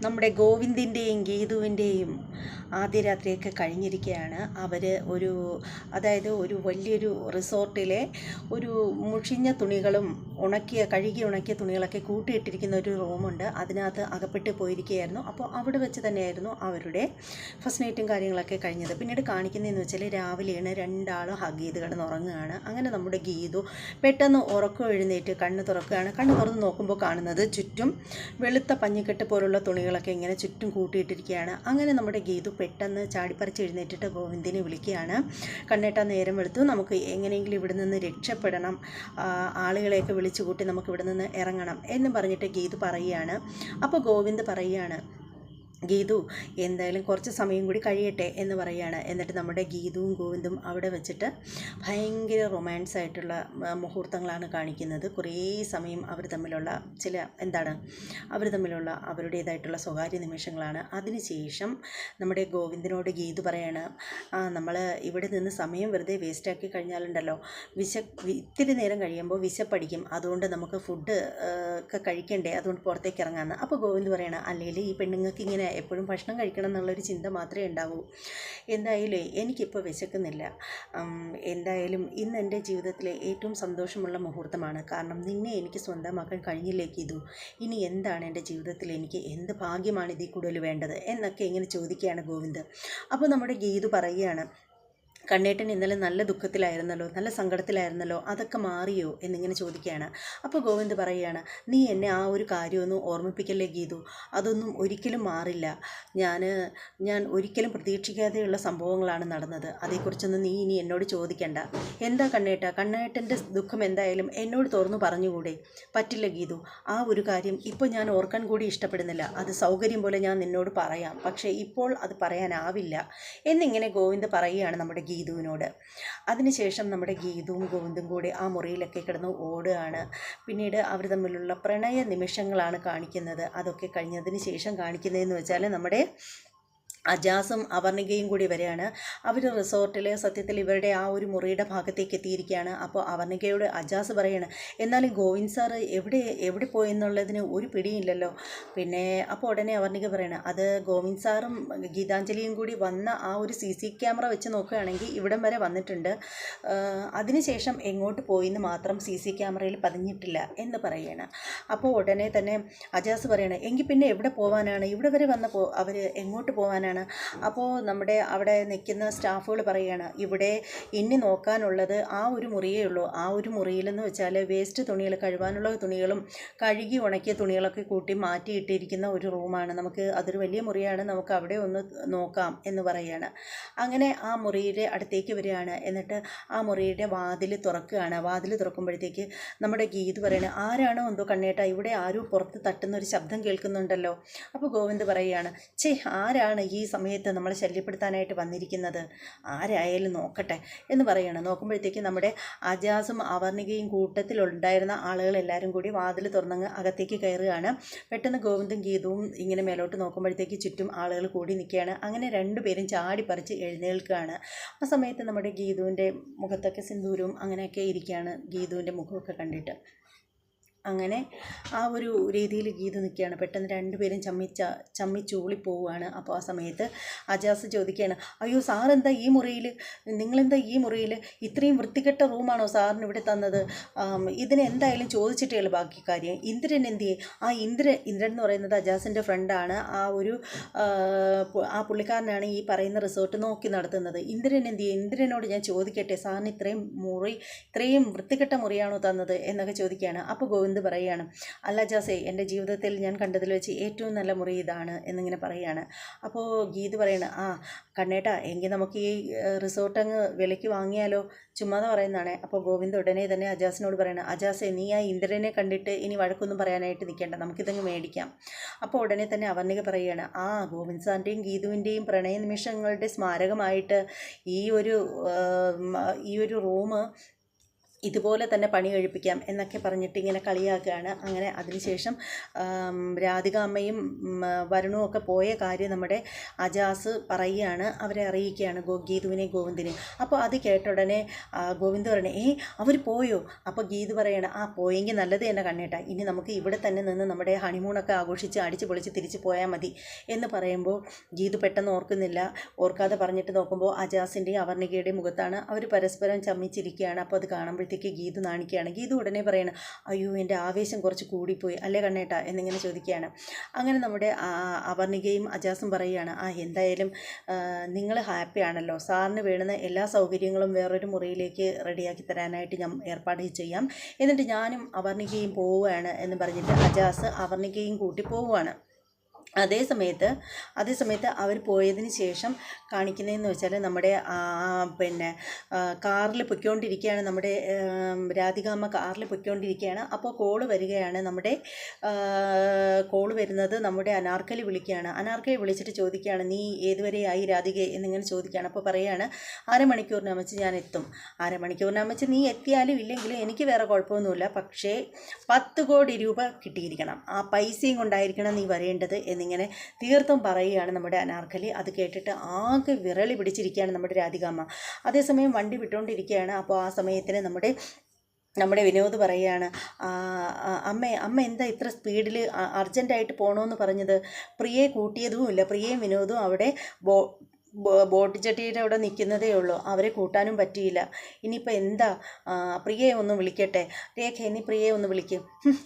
നമ്മുടെ ഗോവിന്ദിന്റെയും ഗീതുവിന്റെയും ആദ്യ രാത്രിയൊക്കെ കഴിഞ്ഞിരിക്കുകയാണ് അവർ ഒരു അതായത് ഒരു വലിയൊരു റിസോർട്ടിലെ ഒരു മുഷിഞ്ഞ തുണികളും ഉണക്കിയ കഴുകി ഉണക്കിയ തുണികളൊക്കെ കൂട്ടിയിട്ടിരിക്കുന്ന ഒരു റൂമുണ്ട്. അതിനകത്ത് അകപ്പെട്ട് പോയിരിക്കുകയായിരുന്നു. അപ്പോൾ അവിടെ വെച്ച് തന്നെയായിരുന്നു അവരുടെ ഫസ്റ്റ് നൈറ്റും കാര്യങ്ങളൊക്കെ കഴിഞ്ഞത്. പിന്നീട് കാണിക്കുന്നതെന്ന് വെച്ചാൽ രാവിലെയാണ് രണ്ടാളും ഹഗ് ചെയ്ത് കിടന്ന് ഉറങ്ങുകയാണ് അങ്ങനെ നമ്മുടെ ഗീതു പെട്ടെന്ന് ഉറക്കം എഴുന്നേറ്റ് കണ്ണ് തുറക്കുകയാണ്. കണ്ണ് തുറന്ന് നോക്കുമ്പോൾ കാണുന്നത് ചുറ്റും വെളുത്ത പഞ്ഞിക്കെട്ട് പോലുള്ള തുണികളൊക്കെ ഇങ്ങനെ ചുറ്റും കൂട്ടിയിട്ടിരിക്കുകയാണ്. അങ്ങനെ നമ്മുടെ ഗീതു പെട്ടെന്ന് ചാടിപ്പറിച്ച് എഴുന്നേറ്റിട്ട് ഗോവിന്ദിനെ വിളിക്കുകയാണ്. കണ്ണേട്ടാ നേരം വെളുത്തു. നമുക്ക് എങ്ങനെയെങ്കിലും ഇവിടെ നിന്ന് രക്ഷപ്പെടണം ആളുകളെയൊക്കെ വിളിച്ചു കൂട്ടി നമുക്ക് ഇവിടെ നിന്ന് ഇറങ്ങണം എന്ന് പറഞ്ഞിട്ട് ഗീതു പറയുകയാണ്. അപ്പോൾ ഗോവിന്ദ് പറയുകയാണ് ഗീതു എന്തായാലും കുറച്ച് സമയം കൂടി കഴിയട്ടെ എന്ന് പറയുകയാണ് എന്നിട്ട് നമ്മുടെ ഗീതുവും ഗോവിന്ദും അവിടെ വെച്ചിട്ട് ഭയങ്കര റൊമാൻസ് ആയിട്ടുള്ള മുഹൂർത്തങ്ങളാണ് കാണിക്കുന്നത്. കുറേ സമയം അവർ തമ്മിലുള്ള ചില എന്താണ് അവർ തമ്മിലുള്ള അവരുടേതായിട്ടുള്ള സ്വകാര്യ നിമിഷങ്ങളാണ്. അതിനുശേഷം നമ്മുടെ ഗോവിന്ദനോട് ഗീതു പറയാണ് നമ്മൾ ഇവിടെ നിന്ന് സമയം വെറുതെ വേസ്റ്റാക്കി കഴിഞ്ഞാലുണ്ടല്ലോ. വിശ ഇത്തിരി നേരം കഴിയുമ്പോൾ വിശപ്പടിക്കും. അതുകൊണ്ട് നമുക്ക് ഫുഡ് ഒക്കെ കഴിക്കണ്ടേ. അതുകൊണ്ട് പുറത്തേക്ക് ഇറങ്ങാമെന്ന് അപ്പോൾ ഗോവിന്ദ് പറയണം അല്ലെങ്കിൽ ഈ പെണ്ണുങ്ങൾക്ക് ഇങ്ങനെ എപ്പോഴും ഭക്ഷണം കഴിക്കണം എന്നുള്ളൊരു ചിന്ത മാത്രമേ ഉണ്ടാവൂ. എന്തായാലും എനിക്കിപ്പോൾ വിശക്കുന്നില്ല. എന്തായാലും ഇന്ന് എന്റെ ജീവിതത്തിലെ ഏറ്റവും സന്തോഷമുള്ള മുഹൂർത്തമാണ്. കാരണം നിന്നെ എനിക്ക് സ്വന്തമാക്കാൻ കഴിഞ്ഞില്ലേക്ക് ഇതു ഇനി എന്താണ് എന്റെ ജീവിതത്തിൽ എനിക്ക് എന്ത് ഭാഗ്യമാണ് ഇതിൽ കൂടുതൽ വേണ്ടത്? എന്നൊക്കെ ഇങ്ങനെ ചോദിക്കുകയാണ് ഗോവിന്ദ്. അപ്പോൾ നമ്മുടെ ഗീതു പറയുകയാണ് കണ്ണേട്ടൻ ഇന്നലെ നല്ല ദുഃഖത്തിലായിരുന്നല്ലോ നല്ല സങ്കടത്തിലായിരുന്നല്ലോ അതൊക്കെ മാറിയോ എന്നിങ്ങനെ ചോദിക്കുകയാണ്. അപ്പോൾ ഗോവിന്ദ് പറയുകയാണ് നീ എന്നെ ആ ഒരു കാര്യമൊന്നും ഓർമ്മിപ്പിക്കല്ലേ ഗീതു? അതൊന്നും ഒരിക്കലും മാറില്ല. ഞാൻ ഞാൻ ഒരിക്കലും പ്രതീക്ഷിക്കാതെയുള്ള സംഭവങ്ങളാണ് നടന്നത്. അതേക്കുറിച്ചൊന്നും നീ ഇനി എന്നോട് ചോദിക്കണ്ട. എന്താ കണ്ണേട്ട? കണ്ണേട്ടന്റെ ദുഃഖം എന്തായാലും എന്നോട് തുറന്നു പറഞ്ഞുകൂടെ? പറ്റില്ല ഗീതു. ആ ഒരു കാര്യം ഇപ്പോൾ ഞാൻ ഓർക്കാൻ കൂടി ഇഷ്ടപ്പെടുന്നില്ല. അത് സൗകര്യം പോലെ ഞാൻ നിന്നോട് പറയാം. പക്ഷേ ഇപ്പോൾ അത് പറയാനാവില്ല. എന്നിങ്ങനെ ഗോവിന്ദ് പറയുകയാണ് നമ്മുടെ ഗീതുവിനോട്. അതിനുശേഷം നമ്മുടെ ഗീതുവും ഗോവിന്ദും കൂടി ആ മുറിയിലൊക്കെ കിടന്ന് ഓടുകയാണ്. പിന്നീട് അവർ തമ്മിലുള്ള പ്രണയ നിമിഷങ്ങളാണ് കാണിക്കുന്നത്. അതൊക്കെ കഴിഞ്ഞതിന് ശേഷം കാണിക്കുന്നതെന്ന് വെച്ചാൽ നമ്മുടെ അജാസും അവർണികയും കൂടി വരെയാണ്. അവർ റിസോർട്ടിൽ സത്യത്തിൽ ഇവരുടെ ആ ഒരു മുറിയുടെ ഭാഗത്തേക്ക് എത്തിയിരിക്കുകയാണ്. അപ്പോൾ അവർണികയോട് അജാസ് പറയാണ് എന്നാലും ഗോവിന്ദ് സാറ് എവിടെ എവിടെ പോയെന്നുള്ളതിന് ഒരു പിടിയില്ലല്ലോ. പിന്നെ അപ്പോൾ ഉടനെ അവർണിക പറയണം അത് ഗോവിന്ദ് സാറും ഗീതാഞ്ജലിയും കൂടി വന്ന ആ ഒരു സി സി ക്യാമറ വെച്ച് നോക്കുകയാണെങ്കിൽ ഇവിടം വരെ വന്നിട്ടുണ്ട്. അതിനുശേഷം എങ്ങോട്ട് പോയിന്ന് മാത്രം സി സി ക്യാമറയിൽ പതിഞ്ഞിട്ടില്ല എന്ന് പറയുകയാണ് അപ്പോൾ ഉടനെ തന്നെ അജാസ് പറയണം എങ്കിൽ പിന്നെ എവിടെ പോകാനാണ് ഇവിടെ വരെ വന്ന പോ അവർ എങ്ങോട്ട് പോകാനാണ് അപ്പോൾ നമ്മുടെ അവിടെ നിൽക്കുന്ന സ്റ്റാഫുകൾ പറയുകയാണ് ഇവിടെ ഇനി നോക്കാനുള്ളത് ആ ഒരു മുറിയേ ഉള്ളൂ. ആ ഒരു മുറിയിലെന്ന് വെച്ചാൽ വേസ്റ്റ് തുണികൾ കഴുകാനുള്ള തുണികളും കഴുകി ഉണക്കിയ തുണികളൊക്കെ കൂട്ടി മാറ്റിയിട്ടിരിക്കുന്ന ഒരു റൂമാണ് നമുക്ക് അതൊരു വലിയ മുറിയാണ്. നമുക്ക് അവിടെ ഒന്ന് നോക്കാം എന്ന് പറയുകയാണ്. അങ്ങനെ ആ മുറിയുടെ അടുത്തേക്ക് വരികയാണ്. എന്നിട്ട് ആ മുറിയുടെ വാതിൽ തുറക്കുകയാണ്. വാതിൽ തുറക്കുമ്പോഴത്തേക്ക് നമ്മുടെ ഗീത് പറയുന്നത് ആരാണോ എന്തോ കണ്ണേട്ട ഇവിടെ ആരും പുറത്ത് തട്ടുന്ന ഒരു ശബ്ദം കേൾക്കുന്നുണ്ടല്ലോ. അപ്പോൾ ഗോവിന്ദ് പറയുകയാണ് ചേ ആരാണ് ഈ സമയത്ത് നമ്മളെ ശല്യപ്പെടുത്താനായിട്ട് വന്നിരിക്കുന്നത്? ആരായാലും നോക്കട്ടെ എന്ന് പറയണം. നോക്കുമ്പോഴത്തേക്ക് നമ്മുടെ അജാസും അവർണികയും കൂട്ടത്തിലുണ്ടായിരുന്ന ആളുകളെല്ലാവരും കൂടി വാതിൽ തുറന്നങ്ങ് അകത്തേക്ക് കയറുകയാണ്. പെട്ടെന്ന് ഗോവിന്ദും ഗീതവും ഇങ്ങനെ മേലോട്ട് നോക്കുമ്പോഴത്തേക്ക് ചുറ്റും ആളുകൾ കൂടി നിൽക്കുകയാണ്. അങ്ങനെ രണ്ടുപേരും ചാടി പറിച്ച് എഴുന്നേൽക്കുകയാണ്. ആ സമയത്ത് നമ്മുടെ ഗീതുവിന്റെ മുഖത്തൊക്കെ സിന്ദൂരവും അങ്ങനെയൊക്കെ ഇരിക്കുകയാണ് ഗീതുവിന്റെ മുഖമൊക്കെ കണ്ടിട്ട്. അങ്ങനെ ആ ഒരു രീതിയിൽ ഗീത നിൽക്കുകയാണ്. പെട്ടെന്ന് രണ്ടുപേരും ചമ്മിച്ച ചമ്മിച്ചൂളി പോവുകയാണ് അപ്പോൾ ആ സമയത്ത് അജാസ് ചോദിക്കുകയാണ് അയ്യോ സാറെന്താ ഈ മുറിയിൽ നിങ്ങളെന്താ ഈ മുറിയിൽ? ഇത്രയും വൃത്തികെട്ട റൂമാണോ സാറിന് ഇവിടെ തന്നത്? ഇതിനെന്തായാലും ചോദിച്ചിട്ടേ ബാക്കി കാര്യം. ഇന്ദ്രൻ എന്ത് ആ ഇന്ദ്രൻ ഇന്ദ്രൻ എന്ന് പറയുന്നത് അജാസിന്റെ ഫ്രണ്ടാണ് ആ ഒരു ആ, പുള്ളിക്കാരനാണ് ഈ പറയുന്ന റിസോർട്ട് നോക്കി നടത്തുന്നത്. ഇന്ദ്രൻ എന്ത് ഇന്ദ്രനോട് ഞാൻ ചോദിക്കട്ടെ സാറിന് ഇത്രയും മുറി ഇത്രയും വൃത്തികെട്ട മുറിയാണോ തന്നത്? എന്നൊക്കെ ചോദിക്കുകയാണ്. അപ്പോൾ ഗോവിന്ദ് പറയുകയാണ്. അല്ല ജാസേ എന്റെ ജീവിതത്തിൽ ഞാൻ കണ്ടതിൽ വെച്ച് ഏറ്റവും നല്ല മുറി ഇതാണ് എന്നിങ്ങനെ പറയുകയാണ്. അപ്പോൾ ഗീത് പറയണ ആ കണ്ണേട്ടാ എങ്കിൽ നമുക്ക് ഈ റിസോർട്ട് അങ്ങ് വിലയ്ക്ക് വാങ്ങിയാലോ? ചുമ്മാതെ പറയുന്നതാണ്. അപ്പോൾ ഗോവിന്ദ് ഉടനെ തന്നെ അജാസിനോട് പറയണം അജാസേ നീ ആ ഇന്ദ്രനെ കണ്ടിട്ട് ഇനി വഴക്കൊന്നും പറയാനായിട്ട് നിൽക്കേണ്ട നമുക്കിതങ്ങ് മേടിക്കാം. അപ്പോൾ ഉടനെ തന്നെ അവർണിക പറയുകയാണ് ആ ഗോവിന്ദ് സാറിന്റെയും ഗീതുവിന്റെയും പ്രണയ നിമിഷങ്ങളുടെ സ്മാരകമായിട്ട് ഈ ഒരു ഈ ഒരു റൂം ഇതുപോലെ തന്നെ പണി കഴിപ്പിക്കാം എന്നൊക്കെ പറഞ്ഞിട്ട് ഇങ്ങനെ കളിയാക്കുകയാണ്. അങ്ങനെ അതിനുശേഷം രാധിക അമ്മയും വരുണും ഒക്കെ പോയ കാര്യം നമ്മുടെ അജാസ് പറയുകയാണ് അവരെ അറിയിക്കുകയാണ് ഗോ ഗീതുവിനെ ഗോവിന്ദിനെ. അപ്പോൾ അത് കേട്ട ഉടനെ ഗോവിന്ദ് പറയണേ ഏ അവർ പോയോ? അപ്പോൾ ഗീതു പറയണം ആ പോയെങ്കിൽ നല്ലത് തന്നെ കണ്ണേട്ടാ. ഇനി നമുക്ക് ഇവിടെ തന്നെ നിന്ന് നമ്മുടെ ഹണിമൂണൊക്കെ ആഘോഷിച്ച് അടിച്ച് പൊളിച്ച് തിരിച്ച് പോയാൽ മതി. എന്ന് പറയുമ്പോൾ ഗീതു പെട്ടെന്ന് ഓർക്കുന്നില്ല. ഓർക്കാതെ പറഞ്ഞിട്ട് നോക്കുമ്പോൾ അജാസിന്റെയും അവർണികയുടെയും മുഖത്താണ് അവർ പരസ്പരം ചമ്മിച്ചിരിക്കുകയാണ്. അപ്പോൾ അത് കാണുമ്പോഴത്തേക്ക് ഗീത് നാണിക്കുകയാണ് ഗീത ഉടനെ പറയണം അയ്യോ എന്റെ ആവേശം കുറച്ച് കൂടിപ്പോയി. അല്ലേ കണ്ണേട്ടാ? എന്നിങ്ങനെ ചോദിക്കുകയാണ്. അങ്ങനെ നമ്മുടെ അപർണികയും അജാസും പറയുകയാണ് ആ എന്തായാലും നിങ്ങൾ ഹാപ്പി ആണല്ലോ. സാറിന് വേണ്ടുന്ന എല്ലാ സൗകര്യങ്ങളും വേറൊരു മുറിയിലേക്ക് റെഡിയാക്കി തരാനായിട്ട് ഞാൻ ഏർപ്പാട് ചെയ്യാം. എന്നിട്ട് ഞാനും അവർണികയും പോവുകയാണ് എന്ന് പറഞ്ഞിട്ട് അജാസ് അവർണികയും കൂട്ടി പോവുകയാണ്. അതേ സമയത്ത് അതേ സമയത്ത് അവർ പോയതിന് ശേഷം കാണിക്കുന്നതെന്ന് വെച്ചാൽ നമ്മുടെ പിന്നെ കാറിൽ പൊയ്ക്കൊണ്ടിരിക്കുകയാണ് നമ്മുടെ രാധികാമ്മ കാറിൽ പൊയ്ക്കൊണ്ടിരിക്കുകയാണ്. അപ്പോൾ കോൾ വരികയാണ്. നമ്മുടെ കോൾ വരുന്നത് നമ്മുടെ അനാർക്കലി വിളിക്കുകയാണ്. അനാർക്കലി വിളിച്ചിട്ട് ചോദിക്കുകയാണ് നീ ഏതുവരെയായി രാധിക? എന്നിങ്ങനെ ചോദിക്കുകയാണ്. അപ്പോൾ പറയുകയാണ് അരമണിക്കൂറിനമച്ച് ഞാൻ എത്തും. അരമണിക്കൂറിനമച്ച് നീ എത്തിയാലും ഇല്ലെങ്കിലും എനിക്ക് വേറെ കുഴപ്പമൊന്നുമില്ല. പക്ഷേ പത്ത് കോടി രൂപ കിട്ടിയിരിക്കണം. ആ പൈസയും കൊണ്ടായിരിക്കണം നീ വരേണ്ടത് എന്നിങ്ങനെ തീർത്തും പറയുകയാണ് നമ്മുടെ അനാർക്കലി. അത് കേട്ടിട്ട് ആകെ വിരളി പിടിച്ചിരിക്കുകയാണ് നമ്മുടെ രാധികാമ്മ. അതേസമയം വണ്ടി വിട്ടുകൊണ്ടിരിക്കുകയാണ് അപ്പോൾ ആ സമയത്തിന് നമ്മുടെ നമ്മുടെ വിനോദ് പറയുകയാണ് "ആ, ആ, അമ്മേ അമ്മ എന്താ ഇത്ര സ്പീഡിൽ അർജന്റായിട്ട് പോകണമെന്ന് പറഞ്ഞത്? പ്രിയെ കൂട്ടിയതുമില്ല പ്രിയയും വിനോദും അവിടെ ബോ- ബോട്ട് ചട്ടിയുടെ അവിടെ നിൽക്കുന്നതേ ഉള്ളൂ. അവരെ കൂട്ടാനും പറ്റിയില്ല. ഇനിയിപ്പോൾ എന്താ? പ്രിയയെ ഒന്ന് വിളിക്കട്ടെ. രേഖ ഇനി പ്രിയയെ ഒന്ന് വിളിക്കും.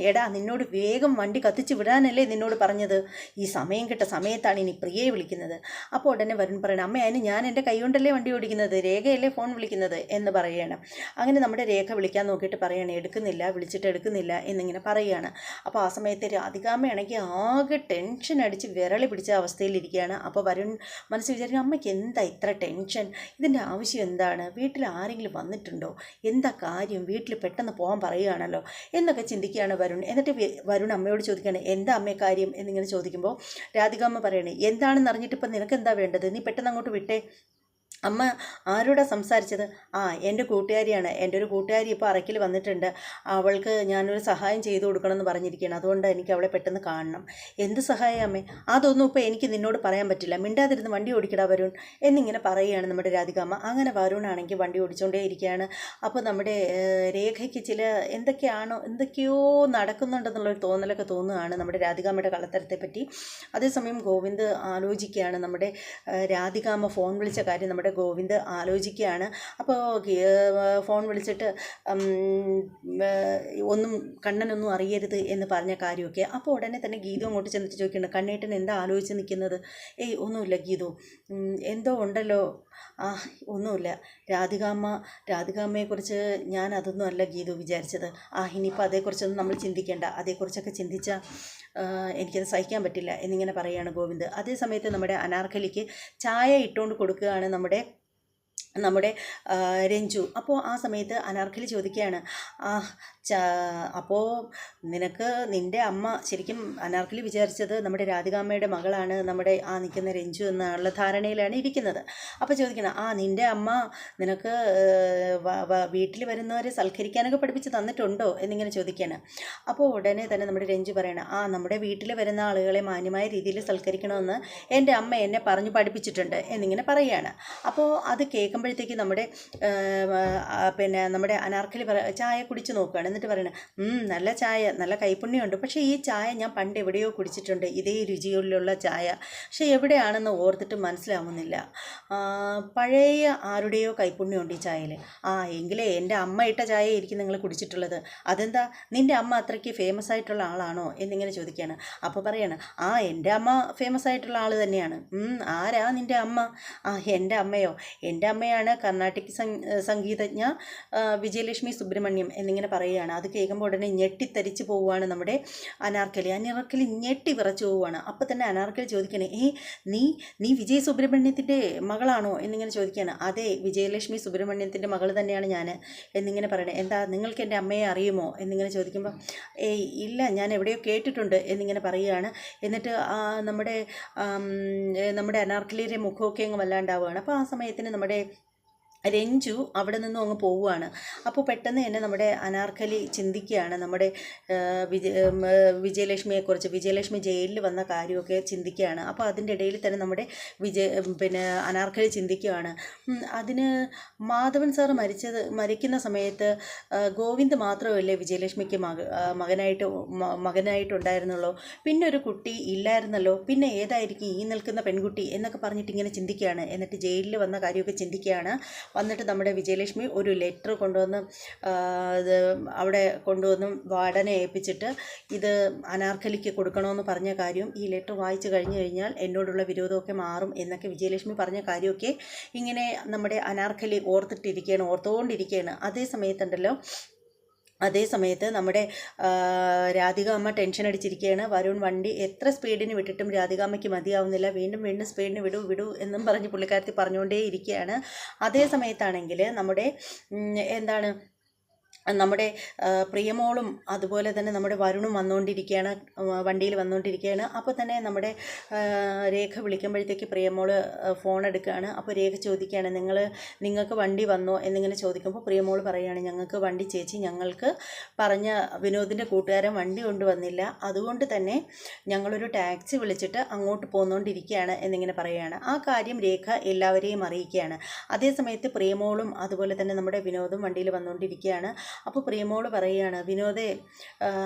എടാ നിന്നോട് വേഗം വണ്ടി കത്തിച്ച് വിടാനല്ലേ നിന്നോട് പറഞ്ഞത്? ഈ സമയം കിട്ട സമയത്താണ് ഇനി പ്രിയയെ വിളിക്കുന്നത്. അപ്പോൾ ഉടനെ വരുൺ പറയണം അമ്മ അതിന് ഞാൻ എന്റെ കൈ കൊണ്ടല്ലേ വണ്ടി ഓടിക്കുന്നത്? രേഖയല്ലേ ഫോൺ വിളിക്കുന്നത്? എന്ന് പറയുകയാണ് അങ്ങനെ നമ്മുടെ രേഖ വിളിക്കാൻ നോക്കിയിട്ട് പറയണേ എടുക്കുന്നില്ല വിളിച്ചിട്ട് എടുക്കുന്നില്ല എന്നിങ്ങനെ പറയുകയാണ് അപ്പോൾ ആ സമയത്ത് രാധികാമ്മയാണെങ്കിൽ ആകെ ടെൻഷൻ അടിച്ച് വിരളി പിടിച്ച അവസ്ഥയിലിരിക്കുകയാണ് അപ്പോൾ വരുൺ മനസ്സ് വിചാരിക്കും അമ്മയ്ക്ക് എന്താ ഇത്ര ടെൻഷൻ? ഇതിന്റെ ആവശ്യം എന്താണ്? വീട്ടിൽ ആരെങ്കിലും വന്നിട്ടുണ്ടോ? എന്താ കാര്യം? വീട്ടിൽ പെട്ടെന്ന് പോകാൻ പറയുകയാണല്ലോ എന്നൊക്കെ ചിന്തിക്കുകയാണ് വരുൺ. എന്നിട്ട് വരുൺ അമ്മയോട് ചോദിക്കുകയാണ് എന്താ അമ്മയെ കാര്യം? എന്നിങ്ങനെ ചോദിക്കുമ്പോൾ രാധികാമ്മ പറയണേ എന്താണെന്ന് അറിഞ്ഞിട്ട് ഇപ്പം നിനക്ക് എന്താ വേണ്ടത്? നീ പെട്ടെന്ന് അങ്ങോട്ട് വിട്ടേ. അമ്മ ആരോടാ സംസാരിച്ചത്? ആ എന്റെ കൂട്ടുകാരിയാണ്. എന്റെ ഒരു കൂട്ടുകാരി ഇപ്പോൾ അറക്കിൽ വന്നിട്ടുണ്ട്. അവൾക്ക് ഞാനൊരു സഹായം ചെയ്തു കൊടുക്കണമെന്ന് പറഞ്ഞിരിക്കുകയാണ്. അതുകൊണ്ട് എനിക്ക് അവളെ പെട്ടെന്ന് കാണണം. എന്ത് സഹായം അമ്മേ? അതൊന്നും ഇപ്പോൾ എനിക്ക് നിന്നോട് പറയാൻ പറ്റില്ല. മിണ്ടാതിരുന്ന് വണ്ടി ഓടിക്കടാ വരുൺ എന്നിങ്ങനെ പറയുകയാണ് നമ്മുടെ രാധിക അമ്മ അങ്ങനെ വരുണാണെങ്കിൽ വണ്ടി ഓടിച്ചുകൊണ്ടേ ഇരിക്കുകയാണ്. അപ്പോൾ നമ്മുടെ രേഖയ്ക്ക് ചില എന്തൊക്കെയാണോ എന്തൊക്കെയോ നടക്കുന്നുണ്ടെന്നുള്ളൊരു തോന്നലൊക്കെ തോന്നുകയാണ് നമ്മുടെ രാധികാമ്മയുടെ കള്ളത്തരത്തെ പറ്റി അതേസമയം ഗോവിന്ദ് ആലോചിക്കുകയാണ് നമ്മുടെ രാധിക രാധികാമ്മ ഫോൺ വിളിച്ച കാര്യം നമ്മുടെ ഗോവിന്ദ് ആലോചിക്കുകയാണ്. അപ്പോൾ ഫോൺ വിളിച്ചിട്ട് ഒന്നും കണ്ണനൊന്നും അറിയരുത് എന്ന് പറഞ്ഞ കാര്യമൊക്കെ. അപ്പോൾ ഉടനെ തന്നെ ഗീതു അങ്ങോട്ട് ചെന്നിട്ട് ചോദിക്കുന്നുണ്ട് കണ്ണേട്ടൻ എന്താ ആലോചിച്ച് നിൽക്കുന്നത്? ഏയ് ഒന്നുമില്ല ഗീതു. എന്തോ ഉണ്ടല്ലോ. ആ ഒന്നുമില്ല. രാധികാമ്മ രാധികാമ്മയെക്കുറിച്ച് ഞാൻ അതൊന്നും അല്ല ഗീതു വിചാരിച്ചത്. ആ ഇനിയിപ്പോൾ അതേക്കുറിച്ചൊന്നും നമ്മൾ ചിന്തിക്കേണ്ട. അതേക്കുറിച്ചൊക്കെ ചിന്തിച്ചാൽ എനിക്കത് സഹിക്കാൻ പറ്റില്ല എന്നിങ്ങനെ പറയുകയാണ് ഗോവിന്ദ്. അതേ സമയത്ത് നമ്മുടെ അനാർക്കലിക്ക് ചായ ഇട്ടുകൊണ്ട് കൊടുക്കുകയാണ് നമ്മുടെ നമ്മുടെ രഞ്ജു. അപ്പോൾ ആ സമയത്ത് അനാർക്കലി ചോദിക്കുകയാണ് ആ ച അപ്പോൾ നിനക്ക് നിന്റെ അമ്മ ശരിക്കും അനാർക്കലി വിചാരിച്ചത് നമ്മുടെ രാധികാമ്മയുടെ മകളാണ് നമ്മുടെ ആ നിൽക്കുന്ന രഞ്ജു എന്നുള്ള ധാരണയിലാണ് ഇരിക്കുന്നത്. അപ്പോൾ ചോദിക്കണം ആ നിന്റെ അമ്മ നിനക്ക് വീട്ടിൽ വരുന്നവരെ സൽക്കരിക്കാനൊക്കെ പഠിപ്പിച്ച് തന്നിട്ടുണ്ടോ? എന്നിങ്ങനെ ചോദിക്കുകയാണ്. അപ്പോൾ ഉടനെ തന്നെ നമ്മുടെ രഞ്ജു പറയണം ആ നമ്മുടെ വീട്ടിൽ വരുന്ന ആളുകളെ മാന്യമായ രീതിയിൽ സൽക്കരിക്കണമെന്ന് എന്റെ അമ്മ എന്നെ പറഞ്ഞു പഠിപ്പിച്ചിട്ടുണ്ട് എന്നിങ്ങനെ പറയുകയാണ്. അപ്പോൾ അത് കേൾക്കുമ്പോഴത്തേക്ക് നമ്മുടെ പിന്നെ നമ്മുടെ അനാർക്കലി പറ ചായ കുടിച്ച് നോക്കുകയാണ്. എന്നിട്ട് പറയണത് നല്ല ചായ നല്ല കൈപ്പുണ്യമുണ്ട്. പക്ഷേ ഈ ചായ ഞാൻ പണ്ട് എവിടെയോ കുടിച്ചിട്ടുണ്ട്. ഇതേ രുചിയിലുള്ള ചായ. പക്ഷേ എവിടെയാണെന്ന് ഓർത്തിട്ട് മനസ്സിലാവുന്നില്ല. പഴയ ആരുടെയോ കൈപ്പുണ്യമുണ്ട് ഈ ചായയിൽ. ആ എങ്കിലേ എന്റെ അമ്മ ഇട്ട ചായ ആയിരിക്കും നിങ്ങൾ കുടിച്ചിട്ടുള്ളത്. അതെന്താ? നിന്റെ അമ്മ അത്രയ്ക്ക് ഫേമസ് ആയിട്ടുള്ള ആളാണോ? എന്നിങ്ങനെ ചോദിക്കുകയാണ്. അപ്പോൾ പറയാണ് ആ എന്റെ അമ്മ ഫേമസ് ആയിട്ടുള്ള ആൾ തന്നെയാണ്. ആരാ നിന്റെ അമ്മ? ആ എന്റെ അമ്മയോ? എന്റെ അമ്മയാണ് കർണാട്ടിക് സംഗീതജ്ഞ വിജയലക്ഷ്മി സുബ്രഹ്മണ്യം എന്നിങ്ങനെ പറയുകയാണ്. അത് കേൾക്കുമ്പോൾ ഉടനെ ഞെട്ടിത്തരിച്ച് പോവുകയാണ് നമ്മുടെ അനാർക്കലി. അനാർക്കലി ഞെട്ടി വിറച്ചു പോവുകയാണ്. അപ്പോൾ തന്നെ അനാർക്കലി ചോദിക്കണേ ഏ നീ നീ വിജയ സുബ്രഹ്മണ്യത്തിന്റെ മകളാണോ? എന്നിങ്ങനെ ചോദിക്കുകയാണ്. അതെ വിജയലക്ഷ്മി സുബ്രഹ്മണ്യത്തിന്റെ മകൾ തന്നെയാണ് ഞാൻ എന്നിങ്ങനെ പറയണേ. എന്താ നിങ്ങൾക്ക് എന്റെ അമ്മയെ അറിയുമോ? എന്നിങ്ങനെ ചോദിക്കുമ്പോൾ ഏയ് ഇല്ല ഞാൻ എവിടെയോ കേട്ടിട്ടുണ്ട്. എന്നിങ്ങനെ പറയുകയാണ്. എന്നിട്ട് നമ്മുടെ നമ്മുടെ അനാർക്കലിയുടെ മുഖമൊക്കെ അങ്ങ് വല്ലാണ്ടാവുകയാണ്. അപ്പോൾ ആ സമയത്തിന് നമ്മുടെ രഞ്ജു അവിടെ നിന്നും അങ്ങ് പോവുകയാണ്. അപ്പോൾ പെട്ടെന്ന് തന്നെ നമ്മുടെ അനാർക്കലി ചിന്തിക്കുകയാണ്. നമ്മുടെ വിജയ വിജയലക്ഷ്മിയെക്കുറിച്ച് വിജയലക്ഷ്മി ജയിലിൽ വന്ന കാര്യമൊക്കെ ചിന്തിക്കുകയാണ്. അപ്പോൾ അതിന്റെ ഇടയിൽ തന്നെ നമ്മുടെ വിജയ പിന്നെ അനാർക്കലി ചിന്തിക്കുകയാണ്. അതിന് മാധവൻ സാർ മരിച്ചത് മരിക്കുന്ന സമയത്ത് ഗോവിന്ദ് മാത്രമല്ലേ വിജയലക്ഷ്മിക്ക് മക മകനായിട്ട് മകനായിട്ടുണ്ടായിരുന്നുള്ളൂ. പിന്നെ ഒരു കുട്ടി ഇല്ലായിരുന്നല്ലോ. പിന്നെ ഏതായിരിക്കും ഈ നിൽക്കുന്ന പെൺകുട്ടി എന്നൊക്കെ പറഞ്ഞിട്ട് ഇങ്ങനെ ചിന്തിക്കുകയാണ്. എന്നിട്ട് ജയിലിൽ വന്ന കാര്യമൊക്കെ ചിന്തിക്കുകയാണ്. വന്നിട്ട് നമ്മുടെ വിജയലക്ഷ്മി ഒരു ലെറ്റർ കൊണ്ടുവന്ന് അവിടെ കൊണ്ടുവന്ന് വാർഡനെ ഏൽപ്പിച്ചിട്ട് ഇത് അനാർക്കലിക്ക് കൊടുക്കണമെന്ന് പറഞ്ഞ കാര്യം ഈ ലെറ്റർ വായിച്ചു കഴിഞ്ഞു കഴിഞ്ഞാൽ എന്നോടുള്ള വിരോധമൊക്കെ മാറും എന്നൊക്കെ വിജയലക്ഷ്മി പറഞ്ഞ കാര്യമൊക്കെ ഇങ്ങനെ നമ്മുടെ അനാർക്കലി ഓർത്തിട്ടിരിക്കുകയാണ് ഓർത്തുകൊണ്ടിരിക്കുകയാണ് അതേ സമയത്തുണ്ടല്ലോ അതേ സമയത്ത് നമ്മുടെ രാധിക അമ്മ ടെൻഷൻ അടിച്ചിരിക്കുകയാണ്. വരുൺ വണ്ടി എത്ര സ്പീഡിന് വിട്ടിട്ടും രാധിക അമ്മയ്ക്ക് മതിയാവുന്നില്ല. വീണ്ടും വീണ്ടും സ്പീഡിന് വിടൂ വിടൂ എന്നും പറഞ്ഞ് പുള്ളിക്കാരത്തി പറഞ്ഞുകൊണ്ടേ ഇരിക്കുകയാണ് അതേ സമയത്താണെങ്കിൽ നമ്മുടെ എന്താണ് നമ്മുടെ പ്രിയമോളും അതുപോലെ തന്നെ നമ്മുടെ വരുണും വന്നുകൊണ്ടിരിക്കുകയാണ് വണ്ടിയിൽ വന്നുകൊണ്ടിരിക്കുകയാണ് അപ്പോൾ തന്നെ നമ്മുടെ രേഖ വിളിക്കുമ്പോഴത്തേക്ക് പ്രിയമോൾ ഫോൺ എടുക്കുകയാണ് അപ്പോൾ രേഖ ചോദിക്കുകയാണ് നിങ്ങൾ നിങ്ങൾക്ക് വണ്ടി വന്നോ? എന്നിങ്ങനെ ചോദിക്കുമ്പോൾ പ്രിയമോൾ പറയുകയാണ് ഞങ്ങൾക്ക് വണ്ടി ചേച്ചി ഞങ്ങൾക്ക് പറഞ്ഞ വിനോദിന്റെ കൂട്ടുകാരൻ വണ്ടി കൊണ്ടുവന്നില്ല അതുകൊണ്ട് തന്നെ ഞങ്ങളൊരു ടാക്സി വിളിച്ചിട്ട് അങ്ങോട്ട് പോന്നുകൊണ്ടിരിക്കുകയാണ് എന്നിങ്ങനെ പറയുകയാണ്. ആ കാര്യം രേഖ എല്ലാവരെയും അറിയിക്കുകയാണ്. അതേസമയത്ത് പ്രിയമോളും അതുപോലെ തന്നെ നമ്മുടെ വിനോദും വണ്ടിയിൽ വന്നുകൊണ്ടിരിക്കുകയാണ് അപ്പോൾ പ്രിയമോൾ പറയുകയാണ് വിനോദേ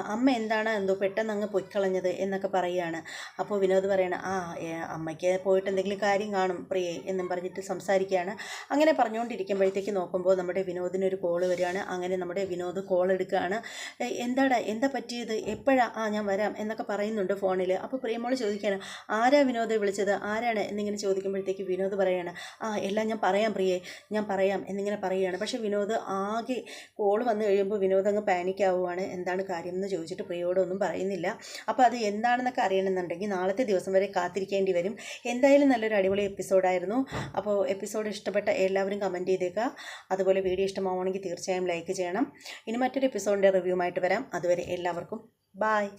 അമ്മ എന്താണ് എന്തോ പെട്ടെന്ന് അങ്ങ് പൊയ്ക്കളഞ്ഞത്? എന്നൊക്കെ പറയുകയാണ്. അപ്പോൾ വിനോദ് പറയണം ആ അമ്മയ്ക്ക് പോയിട്ട് എന്തെങ്കിലും കാര്യം കാണും പ്രിയെ എന്നും പറഞ്ഞിട്ട് സംസാരിക്കുകയാണ്. അങ്ങനെ പറഞ്ഞുകൊണ്ടിരിക്കുമ്പോഴത്തേക്ക് നോക്കുമ്പോൾ നമ്മുടെ വിനോദിനൊരു കോൾ വരികയാണ്. അങ്ങനെ നമ്മുടെ വിനോദ് കോൾ എടുക്കുകയാണ്. "ഏ, എന്താടാ എന്താ പറ്റിയത്? എപ്പോഴാ? ആ ഞാൻ വരാം എന്നൊക്കെ പറയുന്നുണ്ട് ഫോണിൽ അപ്പോൾ പ്രിയമോൾ ചോദിക്കുകയാണ് ആരാ വിനോദ് വിളിച്ചത്? ആരാണ്? എന്നിങ്ങനെ ചോദിക്കുമ്പോഴത്തേക്ക് വിനോദ് പറയാണ് ആ എല്ലാം ഞാൻ പറയാം പ്രിയെ ഞാൻ പറയാം എന്നിങ്ങനെ പറയുകയാണ്. പക്ഷേ വിനോദ് ആകെ കോൾ വന്നു കഴിയുമ്പോൾ വിനോദ് അങ്ങ് പാനിക് ആവുകയാണ് എന്താണ് കാര്യം എന്ന് ചോദിച്ചിട്ട് പ്രിയോടൊന്നും പറയുന്നില്ല. അപ്പോൾ അത് എന്താണെന്നൊക്കെ അറിയണമെന്നുണ്ടെങ്കിൽ നാളത്തെ ദിവസം വരെ കാത്തിരിക്കേണ്ടി വരും. എന്തായാലും നല്ലൊരു അടിപൊളി എപ്പിസോഡായിരുന്നു അപ്പോൾ എപ്പിസോഡ് ഇഷ്ടപ്പെട്ട എല്ലാവരും കമന്റ് ചെയ്തേക്കുക. അതുപോലെ വീഡിയോ ഇഷ്ടമാവുകയാണെങ്കിൽ തീർച്ചയായും ലൈക്ക് ചെയ്യണം. ഇനി മറ്റൊരു എപ്പിസോഡിന്റെ റിവ്യൂമായിട്ട് വരാം. അതുവരെ എല്ലാവർക്കും ബായ്